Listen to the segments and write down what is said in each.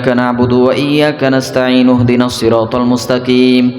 إياك نعبد وإياك نستعين اهدنا الصراط المستقيم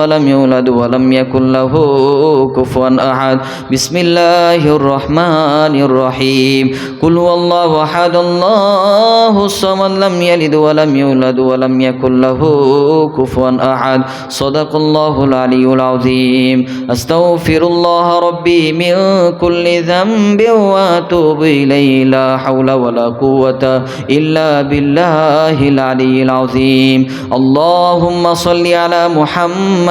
ওয়ালাম ইউলাদ ওয়ালাম ইয়াকুল্লাহু কুফুয়ান আহাদ বিসমিল্লাহির রহমানির রহিম কুল আল্লাহু আহাদ আল্লাহুস সামাদ লাম ইয়ালিদ ওয়ালাম ইউলাদ ওয়ালাম ইয়াকুল্লাহু কুফুয়ান আহাদ সাদাকাল্লাহুল আলিয়ুল আযীম আস্তাগফিরুল্লাহ রব্বি মিন কুল্লি যামবিন ওয়া আতুবু ইলাইহি লা হাওলা ওয়ালা কুওয়াতা ইল্লা বিল্লাহিল আলিয়িল আযীম اللهم صل على محمد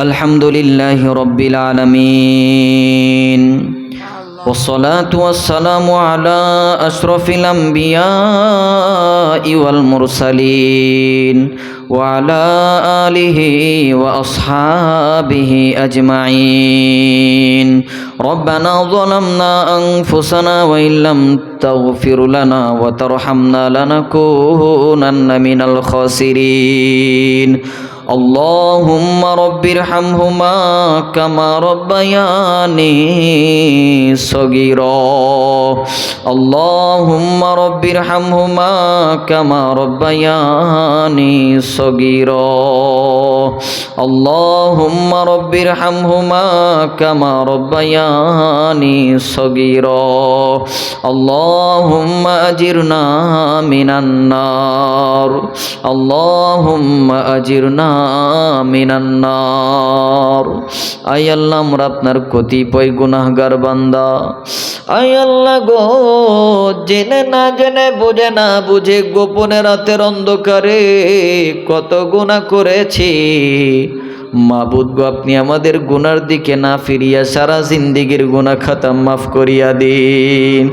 الحمد لله رب العالمين والصلاة والسلام على أشرف الأنبياء والمرسلين وعلى آله وأصحابه أجمعين ربنا ظلمنا أنفسنا وإن لم تغفر لنا وترحمنا لنكونن من الخاسرين اللهم رب ارحمهما كما ربياني صغيرا اللهم رب ارحمهما كما ربياني صغيرا اللهم رب ارحمهما كما ربياني صغيرا اللهم اجرنا من النار اللهم اجرنا মিনান্নার আই আল্লাহ আমরা আপনার কতিপয় গুনাহগার বান্দা আই আল্লাহ গো জেনে না জেনে বুঝে না বুঝে গোপনে রাতের অন্ধকারে কত গুনাহ করেছি মাবুদ গো, আপনি আমাদের গুনার দিকে না ফিরিয়া সারা জিন্দিগির গুনা খাতা মাফ করিয়া দিন।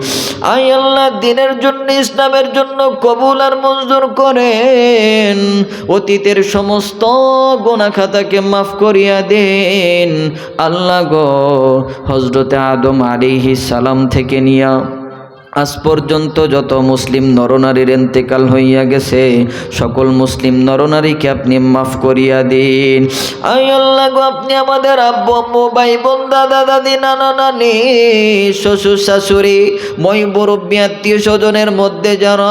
আই আল্লাহ, দিনের জন্য, ইসলামের জন্য কবুল আর মঞ্জুর করেন। অতীতের সমস্ত গুনা খাতাকে মাফ করিয়া দেন। আল্লাহ গো হজরতে আদম আলিহি সালাম থেকে নিয়া আজ পর্যন্ত যত মুসলিম নরনারীর এন্তেকাল হইয়া গেছে, সকল মুসলিম নরনারীকে আপনি মাফ করিয়া দিন। আই আল্লাহ গো, আপনি আমাদের আব্বু, আম্মু, ভাই, বোন, দাদা, দাদি, নানা, নানি, শ্বশুর, শাশুড়ি, মই, মুরব্বী, আত্মীয় স্বজনের মধ্যে যারা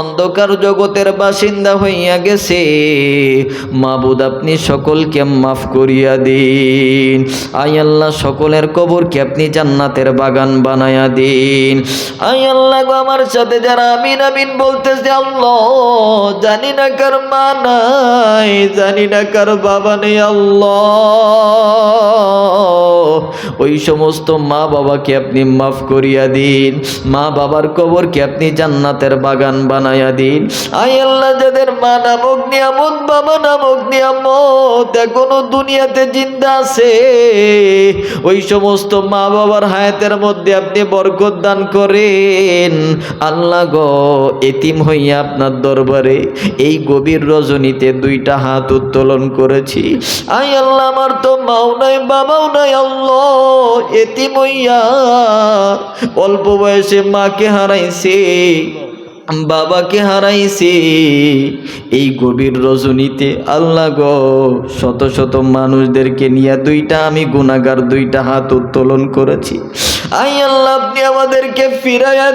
অন্ধকার জগতের বাসিন্দা হইয়া গেছে, মাবুদ আপনি সকলকে মাফ করিয়া দিন। আই আল্লাহ, সকলের কবরকে আপনি জান্নাতের বাগান বানায়া দিন। আই আল্লাহ গো আমার সাথে যারা আমিন আমিন বলতেছে, আল্লাহ, জানি না কার মা নাই, জানি না কার বাবা নেই, আল্লাহ। ওই সমস্ত মা বাবাকে আপনি মাফ করিয়া দিন মা বাবার কবরকে আপনি জান্নাতের বাগান বানাইয়া দিন। আই আল্লাহ, যাদের মা নামক নিয়ামত, বাবা নামক নিয়ামত এখনও দুনিয়াতে জিন্দা আছে, ওই সমস্ত মা বাবার হায়াতের মধ্যে আপনি বরকত দান করেন। আল্লাহ গো, এতিম হইয়া আপনার দরবারে এই গভীর রজনীতে দুইটা হাত উত্তোলন করেছি। আই আল্লাহ, আমার তো মাও নাই, বাবাও নাই, আল্লাহ। এতিম হইয়া অল্প বয়সে মাকে হারাইছে, বাবাকে হারাইছে। এই গভীর রজনীতে আল্লাহ গো, শত শত মানুষদেরকে নিয়ে দুইটা আমি গুণাগার দুইটা হাত উত্তোলন করেছি। আই আল্লাহ, আপনি আমাদেরকে ফিরাইয়া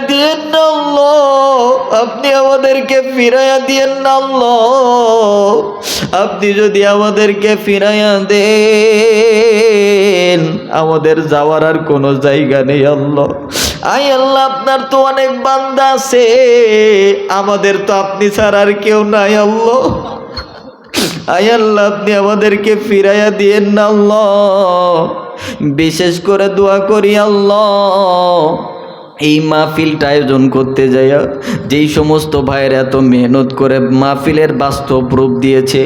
আল্লাহ। আপনি আমাদেরকে ফিরাইয়া দিয়েন না আল্লাহ। আপনি যদি আমাদেরকে ফিরাইয়া দেন, আমাদের যাওয়ার আর কোনো জায়গা নেই আল্লাহ। আই আল্লাহ, আপনার তো অনেক বান্দা আছে। আমাদের তো আপনি ছাড়া আর কেউ নাই আল্লাহ। আয় আল্লাহ, আপনি আমাদেরকে ফিরাইয়া দিয়েন না আল্লাহ। বিশেষ করে দোয়া করি আল্লাহ। এই মাহফিলটা আয়োজন করতে যাইয়া যেই সমস্ত ভাইয়ের এত মেহনত করে মাহফিলের বাস্তব রূপ দিয়েছে,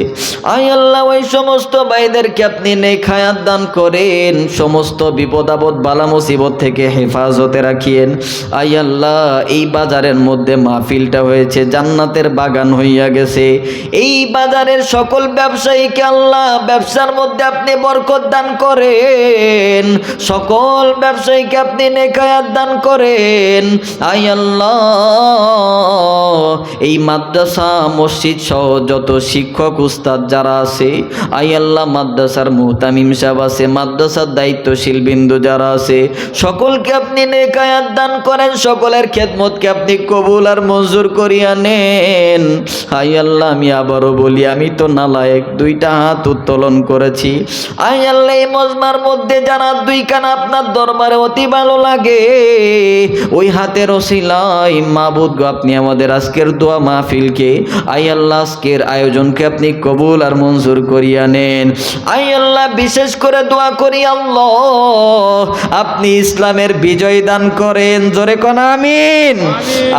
আয় আল্লাহ, ওই সমস্ত ভাইদেরকে আপনি নেই খায়াত দান করেন, সমস্ত বিপদ আপদ, বালা মুসিবত থেকে হেফাজতে রাখিয়েন। আয় আল্লাহ, এই বাজারের মধ্যে মাহফিলটা হয়েছে, জান্নাতের বাগান হইয়া গেছে। এই বাজারের সকল ব্যবসায়ীকে আল্লাহ, ব্যবসার মধ্যে আপনি বরকত দান করেন। সকল ব্যবসায়ীকে আপনি নেকায়াত দান করেন। আই আল্লাহ, এই মাদ্রাসা, মসজিদ সহ যত শিক্ষক, উস্তাদ যারা আছে আল্লাহ, মাদ্রাসার মুহতামিম সাহেব আছে, মাদ্রাসার দায়িত্বশীল বিন্দু যারা আছে, সকলকে আপনি নেকায়াত দান করেন, সকলের খেদমতকে আপনি কবুল আর মঞ্জুর করিয়া নেন। আই আল্লাহ, আমি আবারও বলি, আমি তো নালায়েক দুইটা হাত উত্তোলন করেছি। আল্লাহ, এই মজমার মধ্যে যারা দুই কান আপনার দরবারে অতি ভালো লাগে ওই হাতের ওসিলাই মাবুদ গো আপনি আমাদের আজকের দোয়া মাহফিলকে আই আল্লাহ আজকের আয়োজনকে আপনি কবুল আর মঞ্জুর করিয়া নেন। আই আল্লাহ বিশেষ করে দোয়া করি আল্লাহ। আপনি ইসলামের বিজয় দান করেন জোরে কোন আমিন?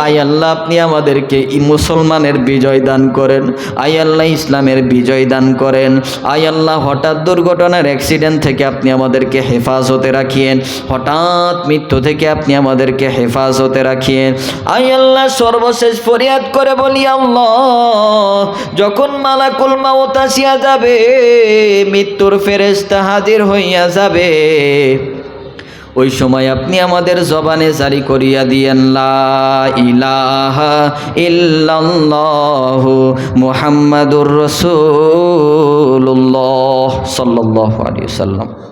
আই আল্লাহ আপনি আমাদেরকে ই মুসলমানের বিজয় দান করেন। আই আল্লাহ ইসলামের বিজয় দান করেন। আই আল্লাহ হঠাৎ দুর্ঘটনার অ্যাক্সিডেন্ট থেকে আপনি আমাদেরকে হেফাজতে রাখিয়েন। হঠাৎ মৃত্যু থেকে আপনি আমাদেরকে হেফাজতে রাখিয়েন আই আল্লাহ সর্বশেষ ফরিয়াদ করে বলি, আল্লাহ, যখন মালাকুল মাউত আসিয়া যাবে, মৃত্যুর ফেরেস্তা হাজির হইয়া যাবে। ওই সময় আপনি আমাদের জবানে জারি করিয়া দিয়েন ইলাহা ইল্লাল্লাহু মুহাম্মাদুর রাসূলুল্লাহ সাল্লাল্লাহু আলাইহি সাল্লাম